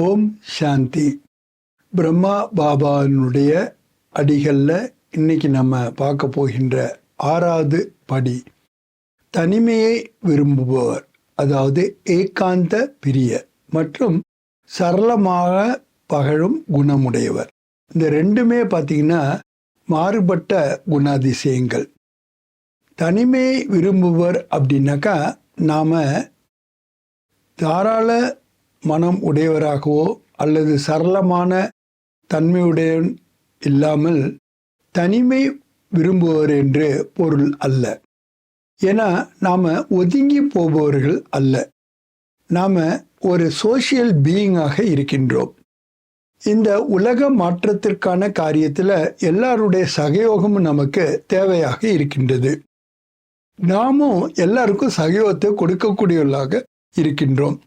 ஓம் சாந்தி. பிரம்மா பாபாவினுடைய அடிகளில் இன்னைக்கு நம்ம பார்க்க போகின்ற ஆறாவது படி. தனிமையை விரும்புபவர் அதாவது ஏகாந்த பிரிய மற்றும் சரளமாக பகழும் குணமுடையவர். இந்த ரெண்டுமே பார்த்தீங்கன்னா மாறுபட்ட குணாதிசயங்கள். தனிமையை விரும்புவர் அப்படின்னாக்கா நாம் தாராள மனம் உடையவராகவோ அல்லது சரளமான தன்மையுடன் இல்லாமல் தனிமை விரும்புவர் என்று பொருள் அல்ல. ஏன்னா நாம் ஒதுங்கி போபவர்கள் அல்ல. நாம் ஒரு சோஷியல் பீயிங்காக இருக்கின்றோம். இந்த உலக மாற்றத்திற்கான காரியத்தில் எல்லாருடைய சகயோகமும் நமக்கு தேவையாக இருக்கின்றது. நாமும் எல்லாருக்கும் சகயோகத்தை கொடுக்கக்கூடியவர்களாக இருக்கின்றோம்.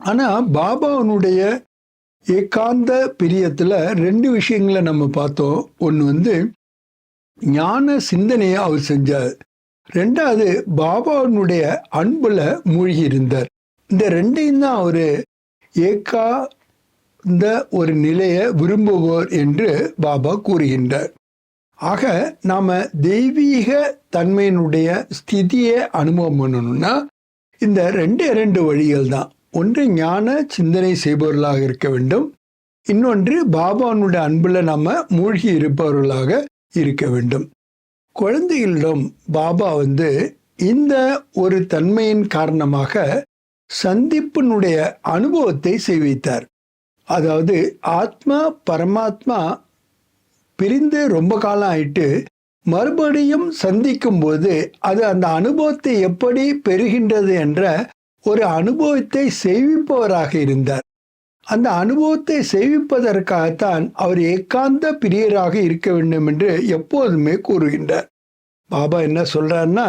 ஆனால் பாபாவனுடைய ஏகாந்த பிரியத்தில் ரெண்டு விஷயங்களை நம்ம பார்த்தோம். ஒன்று வந்து ஞான சிந்தனையை அவர் செஞ்சார். ரெண்டாவது பாபாவனுடைய அன்பில் மூழ்கி இருந்தார். இந்த ரெண்டையும் தான் அவர் ஏகா இந்த ஒரு நிலையை விரும்புவோர் என்று பாபா கூறுகின்றார். ஆக நாம் தெய்வீக தன்மையினுடைய ஸ்திதியை அனுபவம் பண்ணணும்னா இந்த ரெண்டு ரெண்டு வழிகள் தான். ஒன்று ஞான சிந்தனை செய்பவர்களாக இருக்க வேண்டும். இன்னொன்று பாபாவனுடைய அன்பில் நம்ம மூழ்கி இருப்பவர்களாக இருக்க வேண்டும். குழந்தைகளிடம் பாபா வந்து இந்த ஒரு தன்மையின் காரணமாக சந்திப்பினுடைய அனுபவத்தை செய்வித்தார். அதாவது ஆத்மா பரமாத்மா பிரிந்து ரொம்ப காலம் ஆயிட்டு மறுபடியும் சந்திக்கும் போது அது அந்த அனுபவத்தை எப்படி பெறுகின்றது என்ற ஒரு அனுபவத்தை செய்விப்பவராக இருந்தார். அந்த அனுபவத்தை செய்விப்பதற்காகத்தான் அவர் ஏகாந்த பிரியராக இருக்க வேண்டும் என்று எப்போதுமே கூறுகின்றார். பாபா என்ன சொல்றாருன்னா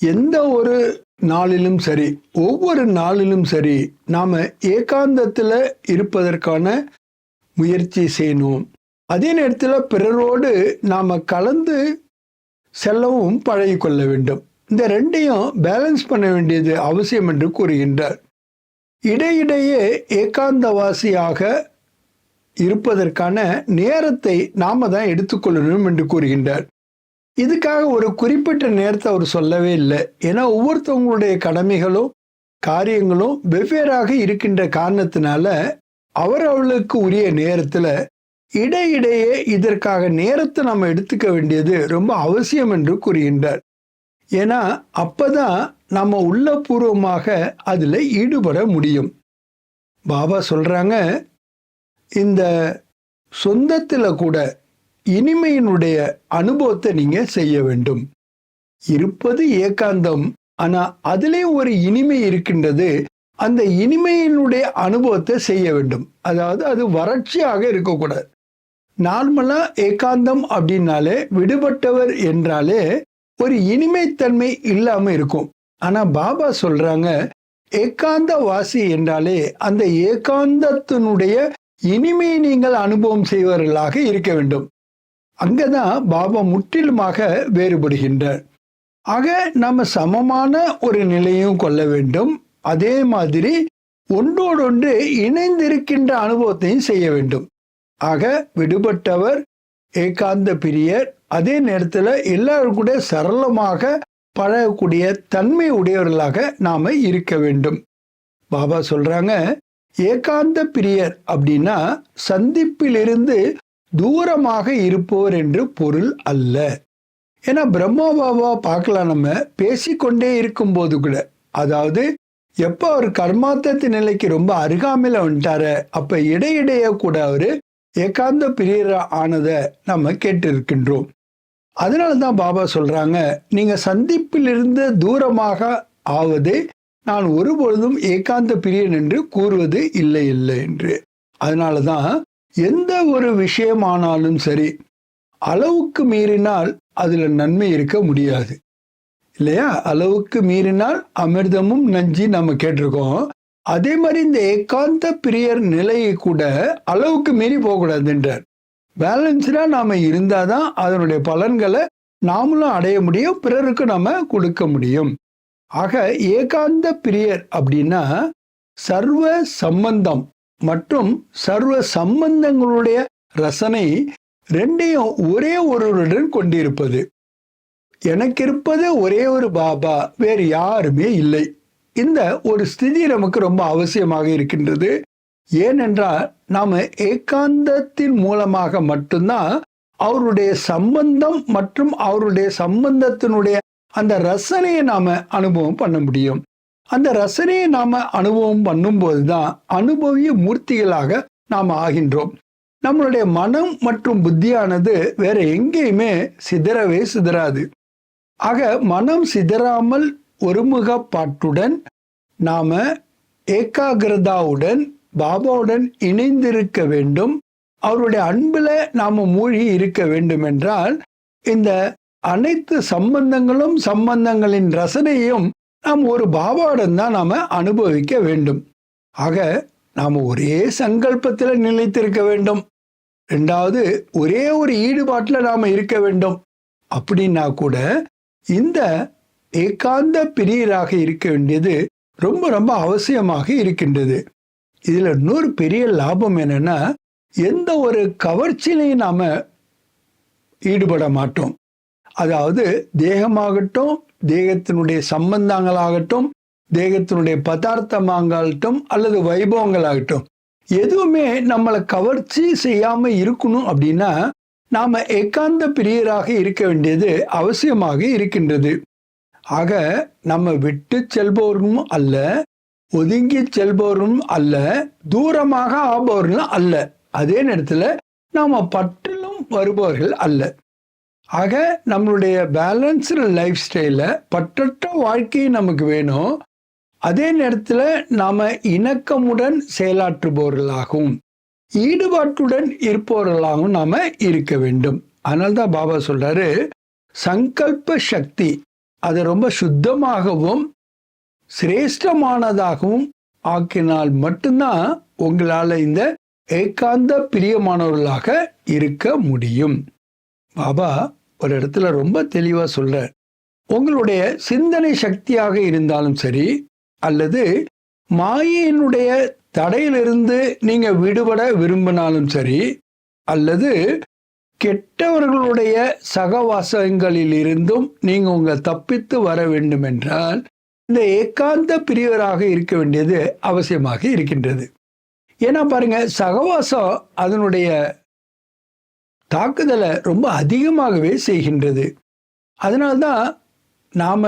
எந்த ஒரு நாளிலும் சரி ஒவ்வொரு நாளிலும் சரி நாம் ஏகாந்தத்தில் இருப்பதற்கான முயற்சி செய்யணும். அதே நேரத்தில் பிறரோடு நாம் கலந்து செல்லவும் பழகிக்கொள்ள வேண்டும். இந்த ரெண்டையும் பேலன்ஸ் பண்ண வேண்டியது அவசியம் என்று கூறுகின்றார். இடையிடையே ஏகாந்தவாசியாக இருப்பதற்கான நேரத்தை நாம தான் எடுத்துக்கொள்ளணும் என்று கூறுகின்றார். இதுக்காக ஒரு குறிப்பிட்ட நேரத்தை அவர் சொல்லவே இல்லை. ஏன்னா ஒவ்வொருத்தவங்களுடைய கடமைகளும் காரியங்களும் வெவ்வேறாக இருக்கின்ற காரணத்தினால அவர் அவளுக்கு உரிய நேரத்தில் இடையிடையே இதற்காக நேரத்தை நம்ம எடுத்துக்க வேண்டியது ரொம்ப அவசியம் என்று கூறுகின்றார். ஏன்னா அப்பதான் நம்ம உள்ளபூர்வமாக அதில் ஈடுபட முடியும். பாபா சொல்றாங்க இந்த சொந்தத்தில் கூட இனிமையினுடைய அனுபவத்தை நீங்க செய்ய வேண்டும். இருப்பது ஏகாந்தம் ஆனா அதிலே ஒரு இனிமை இருக்கின்றது அந்த இனிமையினுடைய அனுபவத்தை செய்ய வேண்டும். அதாவது அது வறட்சியாக இருக்கக்கூடாது. நார்மலா ஏகாந்தம் அப்படின்னாலே விடுபட்டவர் என்றாலே ஒரு இனிமைத்தன்மை இல்லாமல் இருக்கும். ஆனால் பாபா சொல்றாங்க ஏகாந்த வாசி என்றாலே அந்த ஏகாந்தத்தினுடைய இனிமையை நீங்கள் அனுபவம் செய்வர்களாக இருக்க வேண்டும். அங்கதான் பாபா முற்றிலுமாக வேறுபடுகின்றார். ஆக நம்ம சமமான ஒரு நிலையும் கொள்ள வேண்டும். அதே மாதிரி ஒன்றோடொன்று இணைந்திருக்கின்ற அனுபவத்தையும் செய்ய வேண்டும். ஆக விடுபட்டவர் ஏகாந்த பிரியர் அதே நேரத்தில் எல்லாருக்கூட சரளமாக பழகக்கூடிய தன்மை உடையவர்களாக நாம இருக்க வேண்டும். பாபா சொல்றாங்க ஏகாந்த பிரியர் அப்படின்னா சந்திப்பிலிருந்து தூரமாக இருப்பவர் என்று பொருள் அல்ல. ஏன்னா பிரம்மா பாபா பார்க்கலாம் நம்ம பேசிக்கொண்டே இருக்கும்போது கூட. அதாவது எப்போ அவர் கர்மாத்தத்து நிலைக்கு ரொம்ப அருகாமையில் வந்துட்டாரு அப்ப இடையிடையே கூட அவர் ஏகாந்த பிரியர் ஆனதை நம்ம கேட்டிருக்கின்றோம். அதனால தான் பாபா சொல்றாங்க நீங்க சந்திப்பிலிருந்து தூரமாக ஆவது நான் ஒருபொழுதும் ஏகாந்த பிரியன் என்று கூறுவது இல்லை இல்லை என்று. அதனால தான் எந்த ஒரு விஷயமானாலும் சரி அளவுக்கு மீறினால் அதில் நன்மை இருக்க முடியாது. இல்லையா? அளவுக்கு மீறினால் அமிர்தமும் நஞ்சி நம்ம கேட்டிருக்கோம். அதே மாதிரி இந்த ஏகாந்த பிரியர் நிலையை கூட அளவுக்கு மீறி போகக்கூடாதுன்றார். பேலன்ஸாக நாம் இருந்தால் தான் அதனுடைய பலன்களை நாமளும் அடைய முடியும் பிறருக்கு நம்ம கொடுக்க முடியும். ஆக ஏகாந்த பிரியர் அப்படின்னா சர்வ சம்பந்தம் மற்றும் சர்வ சம்பந்தங்களுடைய ரசனை ரெண்டையும் ஒரே ஒருவருடன் கொண்டிருப்பது. எனக்கு இருப்பது ஒரே ஒரு பாபா வேறு யாருமே இல்லை. இந்த ஒரு ஸ்திதி நமக்கு ரொம்ப அவசியமாக இருக்கின்றது. ஏனென்றால் நாம ஏகாந்தத்தின் மூலமாக மட்டும்தான் அவருடைய சம்பந்தம் மற்றும் அவருடைய சம்பந்தத்தினுடைய அந்த ரசனையை நாம அனுபவம் பண்ண முடியும். அந்த ரசனையை நாம அனுபவம் பண்ணும்போது தான் அனுபவிய மூர்த்திகளாக நாம் ஆகின்றோம். நம்மளுடைய மனம் மற்றும் புத்தியானது வேற எங்கேயுமே சிதறவே சிதறாது. ஆக மனம் சிதறாமல் ஒருமுகப்பாட்டுடன் நாம ஏகாகிரதாவுடன் பாபாவுடன் இணைந்திருக்க வேண்டும். அவருடைய அன்பில் நாம் மூழ்கி இருக்க வேண்டும் என்றால் இந்த அனைத்து சம்பந்தங்களும் சம்பந்தங்களின் ரசனையும் நாம் ஒரு பாபாவுடன் தான் நாம் அனுபவிக்க வேண்டும். ஆக நாம் ஒரே சங்கல்பத்தில் நிலைத்திருக்க வேண்டும். ரெண்டாவது ஒரே ஒரு ஈடுபாட்டில் நாம் இருக்க வேண்டும். அப்படின்னா கூட இந்த ஏகாந்த பிரியராக இருக்க வேண்டியது ரொம்ப ரொம்ப அவசியமாக இருக்கின்றது. இதில் இன்னொரு பெரிய லாபம் என்னென்னா எந்த ஒரு கவர்ச்சியிலையும் நாம் ஈடுபட மாட்டோம். அதாவது தேகமாகட்டும் தேகத்தினுடைய சம்பந்தங்களாகட்டும் தேகத்தினுடைய பதார்த்தமாகட்டும் அல்லது வைபவங்களாகட்டும் எதுவுமே நம்மளை கவர்ச்சி செய்யாமல் இருக்கணும் அப்படின்னா நாம் ஏகாந்த பிரியராக இருக்க வேண்டியது அவசியமாக இருக்கின்றது. ஆக நம்ம விட்டு செல்பவர்களும் அல்ல ஒதுங்கி செல்பவரும் அல்ல தூரமாக ஆபவர்களும் அல்ல. அதே நேரத்தில் நாம் பற்றிலும் வருபவர்கள் அல்ல. ஆக நம்மளுடைய பேலன்ஸ்டு லைஃப் ஸ்டைலில் பற்றற்ற வாழ்க்கை நமக்கு வேணும். அதே நேரத்தில் நாம் இணக்கமுடன் செயலாற்றுபவர்களாகவும் ஈடுபாட்டுடன் இருப்பவர்களாகவும் நாம் இருக்க வேண்டும். அதனால தான் பாபா சொல்கிறாரு சங்கல்ப சக்தி அதை ரொம்ப சுத்தமாகவும் சிரேஷ்டமானதாகவும் ஆக்கினால் மட்டும்தான் உங்களால் இந்த ஏகாந்த பிரியமானவர்களாக இருக்க முடியும். பாபா ஒரு இடத்துல ரொம்ப தெளிவா சொல்ற. உங்களுடைய சிந்தனை சக்தியாக இருந்தாலும் சரி அல்லது மாயினுடைய தடையிலிருந்து நீங்க விடுபட விரும்பினாலும் சரி அல்லது கெட்டவர்களுடைய சகவாசங்களில் இருந்தும் நீங்க உங்க தப்பித்து வர வேண்டும் என்றால் இந்த ஏகாந்த பிரியவராக இருக்க வேண்டியது அவசியமாக இருக்கின்றது. ஏன்னா பாருங்க சகவாசம் அதனுடைய தாக்குதலை ரொம்ப அதிகமாகவே செய்கின்றது. அதனால்தான் நாம்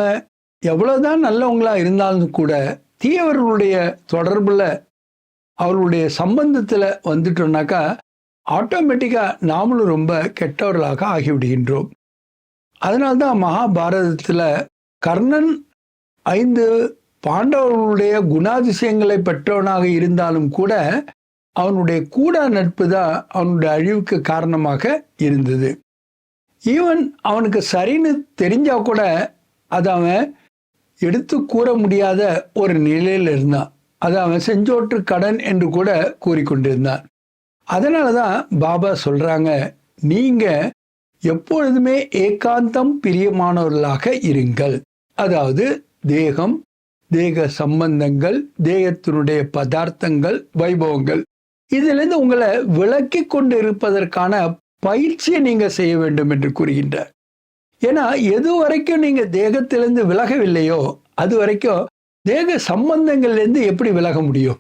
எவ்வளோதான் நல்லவங்களாக இருந்தாலும் கூட தீயவர்களுடைய தொடர்புல அவர்களுடைய சம்பந்தத்தில் வந்துட்டோம்னாக்கா ஆட்டோமேட்டிக்காக நாமளும் ரொம்ப கெட்டவர்களாக ஆகிவிடுகின்றோம். அதனால்தான் மகாபாரதத்தில் கர்ணன் ஐந்து பாண்டவர்களுடைய குணாதிசயங்களை பெற்றவனாக இருந்தாலும் கூட அவனுடைய கூட நட்பு தான் அவனுடைய அழிவுக்கு காரணமாக இருந்தது. ஈவன் அவனுக்கு சரின்னு தெரிஞ்சா கூட அதை அவன் எடுத்து கூற முடியாத ஒரு நிலையில் இருந்தான். அது அவன் செஞ்சோற்று கடன் என்று கூட கூறிக்கொண்டிருந்தான். அதனால தான் பாபா சொல்றாங்க நீங்க எப்பொழுதுமே ஏகாந்தம் பிரியமானவர்களாக இருங்கள். அதாவது தேகம் தேக சம்பந்தங்கள் தேகத்தினுடைய பதார்த்தங்கள் வைபவங்கள். இதிலிருந்து உங்களை விளக்கி கொண்டு இருப்பதற்கான பயிற்சியை நீங்க செய்ய வேண்டும் என்று கூறுகின்றார். ஏன்னா எது வரைக்கும் நீங்க தேகத்திலிருந்து விலகவில்லையோ அது வரைக்கும் தேக சம்பந்தங்கள்லேருந்து எப்படி விலக முடியும்?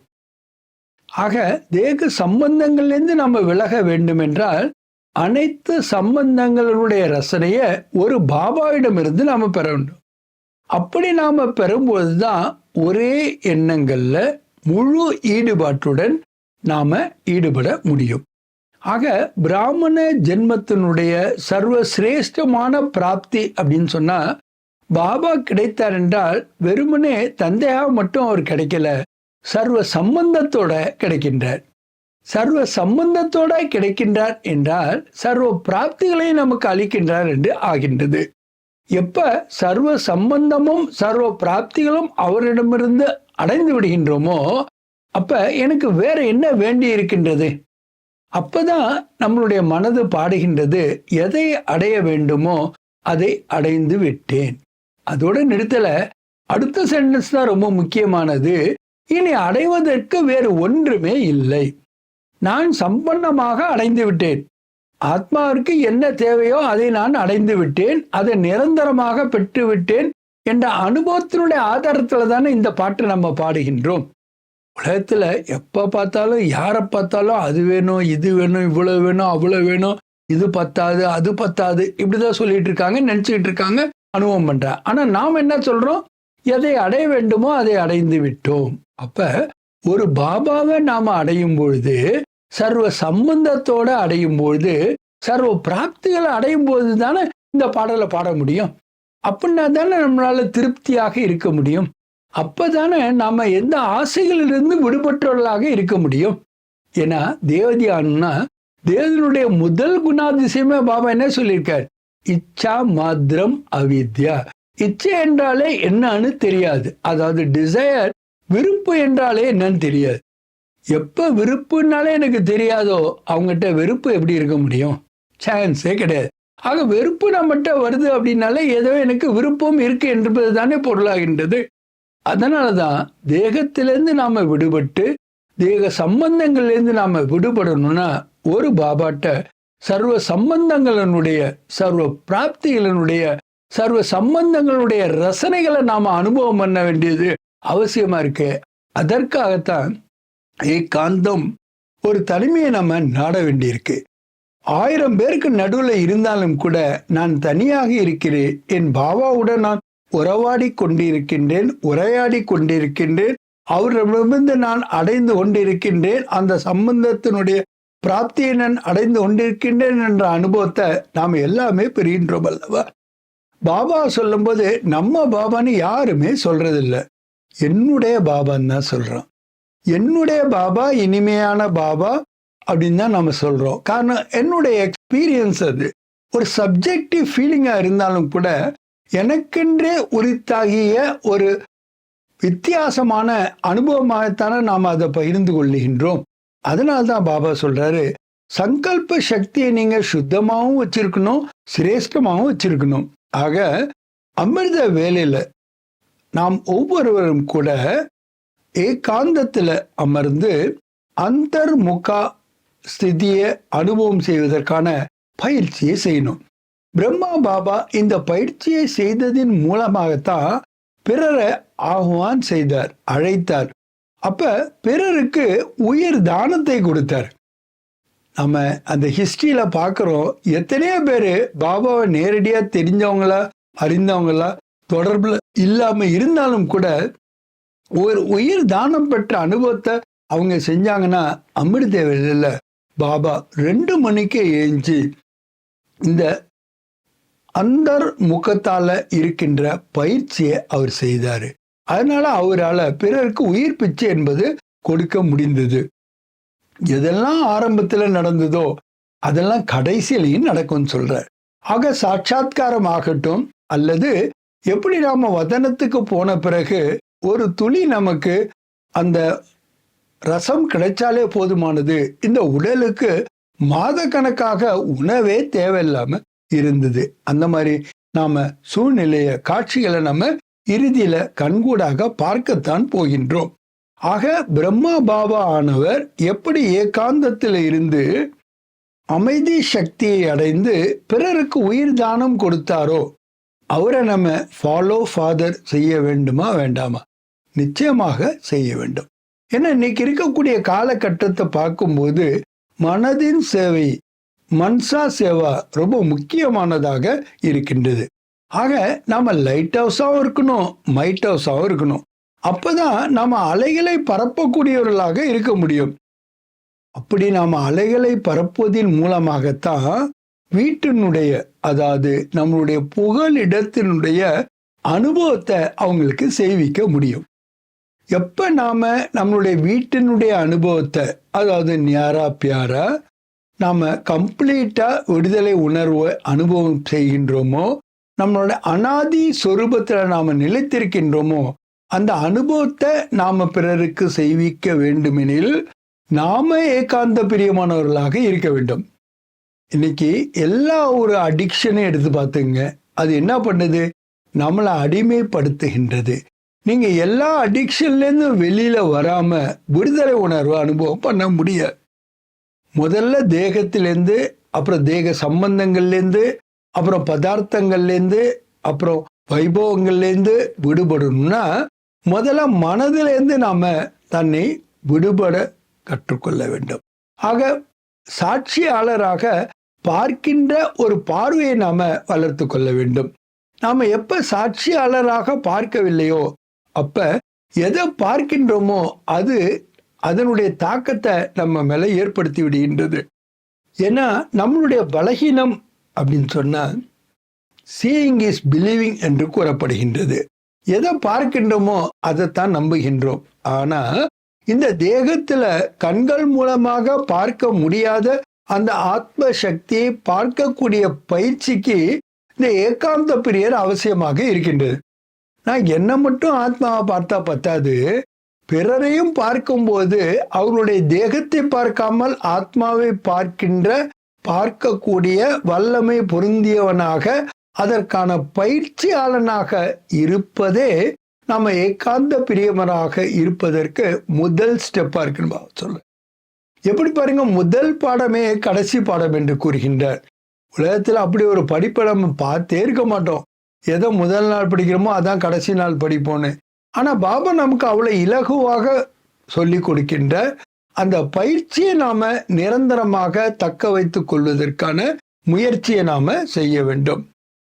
ஆக தேக சம்பந்தங்கள்லேருந்து நம்ம விலக வேண்டும் என்றால் அனைத்து சம்பந்தங்களுடைய ரசனையை ஒரு பாபாவிடமிருந்து நாம் பெற வேண்டும். அப்படி நாம பெறும்போது தான் ஒரே எண்ணங்கள்ல முழு ஈடுபாட்டுடன் நாம ஈடுபட முடியும். ஆக பிராமண ஜென்மத்தினுடைய சர்வ சிரேஷ்டமான பிராப்தி அப்படின்னு சொன்னா பாபா கிடைத்தார் என்றால் வெறுமனே தந்தையாக மட்டும் அவர் கிடைக்கல சர்வ சம்பந்தத்தோட கிடைக்கின்றார். சர்வ சம்பந்தத்தோட கிடைக்கின்றார் என்றால் சர்வ பிராப்திகளை நமக்கு அளிக்கின்றார் என்று ஆகின்றது. எப்ப சர்வ சம்பந்தமும் சர்வ பிராப்திகளும் அவரிடமிருந்து அடைந்து விடுகின்றோமோ அப்ப எனக்கு வேற என்ன வேண்டி இருக்கின்றது? அப்பதான் நம்மளுடைய மனது பாடுகின்றது எதை அடைய வேண்டுமோ அதை அடைந்து விட்டேன். அதோட நிறுத்தல அடுத்த சென்டென்ஸ் தான் ரொம்ப முக்கியமானது இனி அடைவதற்கு வேறு ஒன்றுமே இல்லை. நான் சம்பன்னமாக அடைந்து விட்டேன். ஆத்மாவிற்கு என்ன தேவையோ அதை நான் அடைந்து விட்டேன் அதை நிரந்தரமாக பெற்று விட்டேன் என்ற அனுபவத்தினுடைய ஆதாரத்துல தானே இந்த பாட்டு நம்ம பாடுகின்றோம். உலகத்துல எப்ப பார்த்தாலும் யாரை பார்த்தாலும் அது வேணும் இது வேணும் இவ்வளவு வேணும் அவ்வளவு வேணும் இது பத்தாது அது பத்தாது இப்படிதான் சொல்லிட்டு இருக்காங்க நினைச்சுக்கிட்டு இருக்காங்க அனுபவம் பண்ற. ஆனா நாம் என்ன சொல்றோம்? எதை அடைய வேண்டுமோ அதை அடைந்து விட்டோம். அப்ப ஒரு பாபாவை நாம அடையும் பொழுது சர்வ சம்பந்தத்தோட அடையும் பொழுது சர்வ பிராப்திகளை அடையும் போது தானே இந்த பாடலை பாட முடியும். அப்படின்னா தானே நம்மளால திருப்தியாக இருக்க முடியும். அப்போ தானே நம்ம எந்த ஆசைகளிலிருந்து விடுபட்டவர்களாக இருக்க முடியும். ஏன்னா தேவதியானா தேவனுடைய முதல் குணாதிசயமே பாபா என்ன சொல்லியிருக்கார்? இச்சா மாத்திரம் அவித்யா. இச்சை என்றாலே என்னன்னு தெரியாது. அதாவது டிசையர் விருப்பு என்றாலே என்னன்னு தெரியாது. எப்போ வெறுப்புனாலே எனக்கு தெரியாதோ அவங்ககிட்ட வெறுப்பு எப்படி இருக்க முடியும்? சான்ஸே கிடையாது. ஆக வெறுப்பு நம்மகிட்ட வருது அப்படின்னாலே ஏதோ எனக்கு விருப்பம் இருக்கு என்பது தானே பொருளாகின்றது. அதனால தான் தேகத்திலேருந்து நாம் விடுபட்டு தேக சம்பந்தங்கள்லேருந்து நாம் விடுபடணும்னா ஒரு பாபாட்ட சர்வ சம்பந்தங்களினுடைய சர்வ பிராப்திகளினுடைய சர்வ சம்பந்தங்களுடைய ரசனைகளை நாம் அனுபவம் பண்ண வேண்டியது அவசியமாக இருக்கு. அதற்காகத்தான் ஏகாந்தம் ஒரு தனிமையை நம்ம நாட வேண்டியிருக்கு. ஆயிரம் பேருக்கு நடுவில் இருந்தாலும் கூட நான் தனியாக இருக்கிறேன். என் பாபாவுடன் நான் உறவாடி கொண்டிருக்கின்றேன் உரையாடி கொண்டிருக்கின்றேன். அவரிடமிருந்து நான் அடைந்து கொண்டிருக்கின்றேன். அந்த சம்பந்தத்தினுடைய பிராப்தியை நான் அடைந்து கொண்டிருக்கின்றேன் என்ற அனுபவத்தை நாம் எல்லாமே பெறுகின்றோம் அல்லவா? பாபா சொல்லும்போது நம்ம பாபான்னு யாருமே சொல்றதில்லை. என்னுடைய பாபான்னு தான் சொல்றோம். என்னுடைய பாபா இனிமையான பாபா அப்படின்னு தான் நம்ம சொல்கிறோம் காரணம் என்னுடைய எக்ஸ்பீரியன்ஸ் அது. ஒரு சப்ஜெக்டிவ் ஃபீலிங்காக இருந்தாலும் கூட எனக்கென்றே உரித்தாகிய ஒரு வித்தியாசமான அனுபவமாகத்தானே நாம் அதை பகிர்ந்து கொள்ளுகின்றோம் அதனால தான் பாபா சொல்கிறாரு சங்கல்ப சக்தியை நீங்கள் சுத்தமாகவும் வச்சிருக்கணும் சிரேஷ்டமாகவும் வச்சிருக்கணும். ஆக அமிர்த வேலையில் நாம் ஒவ்வொருவரும் கூட ஏகாந்தத்தில் அமர்ந்து அந்தர்முகா ஸ்திதியை அனுபவம் செய்வதற்கான பயிற்சியை செய்யணும். பிரம்மா பாபா இந்த பயிற்சியை செய்ததின் மூலமாகத்தான் பிறரை ஆஹ்வான் செய்தார் அழைத்தார். அப்ப பிறருக்கு உயிர் தானத்தை கொடுத்தார். நம்ம அந்த ஹிஸ்டரியில பார்க்குறோம் எத்தனையோ பேர் பாபாவை நேரடியா தெரிஞ்சவங்களா அறிந்தவங்களா தொடர்பில் இல்லாம இருந்தாலும் கூட ஒரு உயிர் தானம் பெற்ற அனுபவத்தை அவங்க செஞ்சாங்கன்னா அமிர்த வேலையில பாபா ரெண்டு மணிக்கு ஏஞ்சி இந்த அந்தர் முகத்தால இருக்கின்ற பயிற்சியை அவர் செய்தார். அதனால அவரால் பிறருக்கு உயிர் பிச்சை என்பது கொடுக்க முடிந்தது. எதெல்லாம் ஆரம்பத்தில் நடந்ததோ அதெல்லாம் கடைசியிலையும் நடக்கும்னு சொல்றார். ஆக சாட்சாத்காரம் ஆகட்டும் அல்லது எப்படி நாம வதனத்துக்கு போன பிறகு ஒரு துளி நமக்கு அந்த ரசம் கிடைச்சாலே போதுமானது. இந்த உடலுக்கு மாதக்கணக்காக உணவே தேவையில்லாம இருந்தது. அந்த மாதிரி நாம சூழ்நிலைய காட்சிகளை நம்ம இறுதியில கண்கூடாக பார்க்கத்தான் போகின்றோம். ஆக பிரம்மா பாபா ஆனவர் எப்படி ஏகாந்தத்தில் இருந்து அமைதி சக்தியை அடைந்து பிறருக்கு உயிர் தானம் கொடுத்தாரோ அவரை நம்ம ஃபாலோ ஃபாதர் செய்ய வேண்டுமா வேண்டாமா? நிச்சயமாக செய்ய வேண்டும். ஏன்னா இன்னைக்கு இருக்கக்கூடிய காலகட்டத்தை பார்க்கும்போது மனதின் சேவை மன்சா சேவா ரொம்ப முக்கியமானதாக இருக்கின்றது. ஆக நாம லைட் ஹவுஸாகவும் இருக்கணும் மைட் ஹவுஸாகவும் இருக்கணும். அப்பதான் நாம அலைகளை பரப்பக்கூடியவர்களாக இருக்க முடியும். அப்படி நாம் அலைகளை பரப்புவதன் மூலமாகத்தான் வீட்டினுடைய அதாவது நம்மளுடைய புகழிடத்தினுடைய அனுபவத்தை அவங்களுக்கு செய்விக்க முடியும். எப்போ நாம் நம்மளுடைய வீட்டினுடைய அனுபவத்தை அதாவது நியாரா பியாரா நாம் கம்ப்ளீட்டாக விடுதலை உணர்வை அனுபவம் செய்கின்றோமோ நம்மளோட அனாதி சொரூபத்தில் நாம் நிலைத்திருக்கின்றோமோ அந்த அனுபவத்தை நாம் பிறருக்கு செய்விக்க வேண்டுமெனில் நாம ஏகாந்த பிரியமானவர்களாக இருக்க வேண்டும். இன்னைக்கு எல்லா ஒரு அடிக்ஷனையும் எடுத்து பார்த்துங்க அது என்ன பண்ணுது? நம்மளை அடிமைப்படுத்துகின்றது. நீங்க எல்லா அடிக்ஷன்லேருந்து வெளியில வராம விடுதலை உணர்வு அனுபவம் பண்ண முடியாது. முதல்ல தேகத்திலேருந்து அப்புறம் தேக சம்பந்தங்கள்லேருந்து அப்புறம் பதார்த்தங்கள்லேருந்து அப்புறம் வைபவங்கள்லேருந்து விடுபடணும்னா முதல்ல மனதிலேருந்து நாம் தன்னை விடுபட கற்றுக்கொள்ள வேண்டும். ஆக சாட்சியாளராக பார்க்கின்ற ஒரு பார்வையை நாம் வளர்த்து கொள்ள வேண்டும். நாம் எப்போ சாட்சியாளராக பார்க்கவில்லையோ அப்ப எதை பார்க்கின்றோமோ அது அதனுடைய தாக்கத்தை நம்ம மேல ஏற்படுத்தி விடுகின்றது. ஏன்னா நம்மளுடைய பலகீனம் அப்படின்னு சொன்னால் சீயிங் இஸ் பிலீவிங் என்று கூறப்படுகின்றது. எதை பார்க்கின்றோமோ அதைத்தான் நம்புகின்றோம். ஆனா இந்த தேகத்துல கண்கள் மூலமாக பார்க்க முடியாத அந்த ஆத்ம சக்தியை பார்க்கக்கூடிய பயிற்சிக்கு இந்த ஏகாந்த பிரியர் அவசியமாக இருக்கின்றது. நான் என்னை மட்டும் ஆத்மாவை பார்த்தா பத்தாது. பிறரையும் பார்க்கும்போது அவர்களுடைய தேகத்தை பார்க்காமல் ஆத்மாவை பார்க்கின்ற பார்க்கக்கூடிய வல்லமை பொருந்தியவனாக அதற்கான பயிற்சியாளனாக இருப்பதே நம்ம ஏகாந்த பிரியமராக இருப்பதற்கு முதல் ஸ்டெப்பாக இருக்குன்னு சொல்ல. எப்படி பாருங்க முதல் பாடமே கடைசி பாடம் என்று கூறுகின்றார். உலகத்தில் அப்படி ஒரு படிப்பை நம்ம பார்த்தே இருக்க மாட்டோம். எதை முதல் நாள் படிக்கிறோமோ அதான் கடைசி நாள் படிப்போன்னு. ஆனால் பாபா நமக்கு அவ்வளோ இலகுவாக சொல்லி கொடுக்கின்ற அந்த பயிற்சியை நாம் நிரந்தரமாக தக்க வைத்து கொள்வதற்கான முயற்சியை நாம் செய்ய வேண்டும்.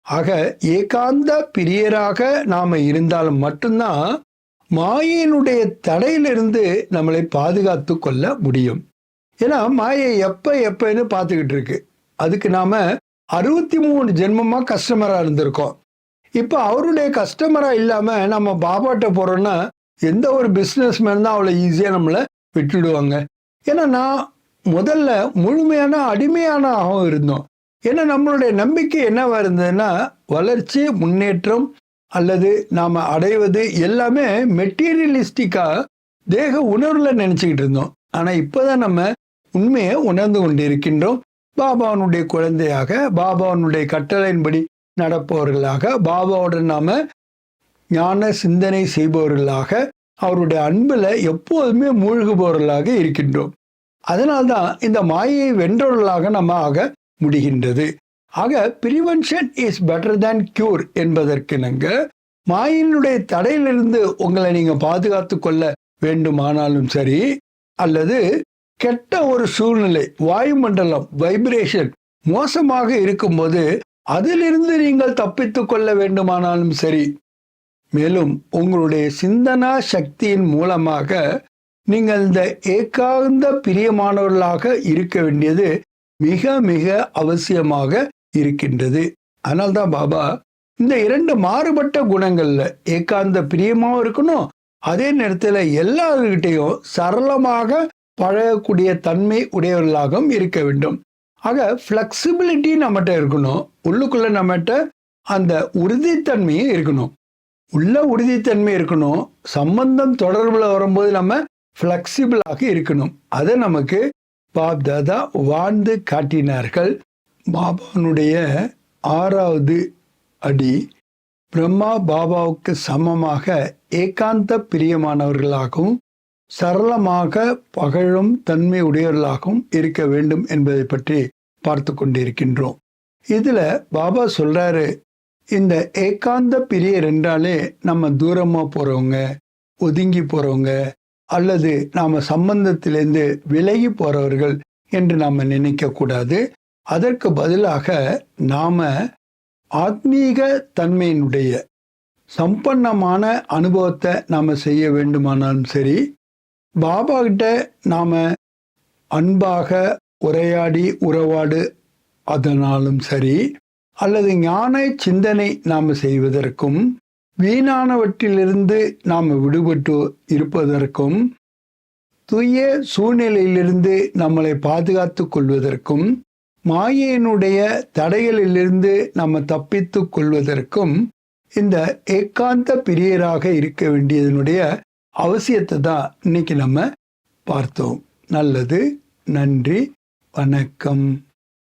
ஆக ஏகாந்த பிரியராக நாம் இருந்தாலும் மட்டும்தான் மாயினுடைய தடையிலிருந்து நம்மளை பாதுகாத்து கொள்ள முடியும். ஏன்னா மாயை எப்போ எப்போன்னு பார்த்துக்கிட்டு இருக்கு. அதுக்கு நாம் அறுபத்தி மூணு ஜென்மமாக கஸ்டமராக இருந்திருக்கோம். இப்போ அவருடைய கஸ்டமராக இல்லாமல் நம்ம பாபாட்ட போகிறோன்னா எந்த ஒரு பிஸ்னஸ் மேன் தான் அவ்வளோ ஈஸியாக நம்மளை விட்டுடுவாங்க. ஏன்னா நான் முதல்ல முழுமையான அடிமையான ஆகவும் இருந்தோம். ஏன்னா நம்மளுடைய நம்பிக்கை என்னவா இருந்ததுன்னா வளர்ச்சி முன்னேற்றம் அல்லது நாம் அடைவது எல்லாமே மெட்டீரியலிஸ்டிக்காக தேக உணர்வில் நினச்சிக்கிட்டு இருந்தோம். ஆனால் இப்போ தான் நம்ம உண்மையை உணர்ந்து கொண்டு இருக்கின்றோம் பாபாவனுடைய குழந்தையாக பாபாவனுடைய கட்டளையின்படி நடப்பவர்களாக பாபாவுடன் நாம் ஞான சிந்தனை செய்பவர்களாக அவருடைய அன்பில் எப்போதுமே மூழ்குபவர்களாக இருக்கின்றோம். அதனால்தான் இந்த மாயையை வென்றவர்களாக நம்ம ஆக முடிகின்றது. ஆக prevention is better than cure என்பதற்கு நாங்கள் மாயினுடைய தடையிலிருந்து உங்களை நீங்கள் பாதுகாத்து கொள்ள வேண்டுமானாலும் சரி அல்லது கெட்ட ஒரு சூழ்நிலை வாயுமண்டலம் வைப்ரேஷன் மோசமாக இருக்கும்போது அதிலிருந்து நீங்கள் தப்பித்துக் கொள்ள வேண்டுமானாலும் சரி. மேலும் உங்களுடைய சிந்தனா சக்தியின் மூலமாக நீங்கள் இந்த ஏகாந்த பிரியமானவர்களாக இருக்க வேண்டியது மிக மிக அவசியமாக இருக்கின்றது. அதனால்தான் பாபா இந்த இரண்டு மாறுபட்ட குணங்கள்ல ஏகாந்த பிரியமாகவும் இருக்கணும் அதே நேரத்தில் எல்லாருக்கிட்டையும் சரளமாக பழகக்கூடிய தன்மை உடையவர்களாகவும் இருக்க வேண்டும். ஆக ஃப்ளெக்சிபிலிட்டி நம்மகிட்ட இருக்கணும். உள்ளுக்குள்ளே நம்மகிட்ட அந்த உறுதித்தன்மையும் இருக்கணும். உள்ள உறுதித்தன்மை இருக்கணும். சம்பந்தம் தொடர்பில் வரும்போது நம்ம ஃப்ளெக்சிபிளாக இருக்கணும். அதை நமக்கு பாப்தாதா வாழ்ந்து காட்டினார்கள். பாபானுடைய ஆறாவது அடி பிரம்மா பாபாவுக்கு சமமாக ஏகாந்த பிரியமானவர்களாகவும் சரளமாக பகழும் தன்மை உடையவர்களாகவும் இருக்க வேண்டும் என்பதை பற்றி பார்த்து கொண்டிருக்கின்றோம் இதில் பாபா சொல்கிறாரு இந்த ஏகாந்த பிரியர் என்றாலே நம்ம தூரமாக போகிறவங்க ஒதுங்கி போகிறவங்க அல்லது நாம் சம்பந்தத்திலேருந்து விலகி போகிறவர்கள் என்று நாம் நினைக்கக்கூடாது. அதற்கு பதிலாக நாம் ஆத்மீக தன்மையினுடைய சம்பன்னமான அனுபவத்தை நாம் செய்ய வேண்டுமானாலும் சரி பாபா கிட்ட நாம் அன்பாக உரையாடி உறவாடு அதனாலும் சரி அல்லது ஞான சிந்தனை நாம் செய்வதற்கும் வீணானவற்றிலிருந்து நாம் விடுபட்டு இருப்பதற்கும் தூய சூழ்நிலையிலிருந்து நம்மளை பாதுகாத்து கொள்வதற்கும் மாயையினுடைய தடைகளிலிருந்து நம்ம தப்பித்து கொள்வதற்கும் இந்த ஏகாந்த பிரியராக இருக்க வேண்டியதனுடைய அவசியத்தை தான் இன்னைக்கு நம்ம பார்த்தோம். நல்லது நன்றி வணக்கம்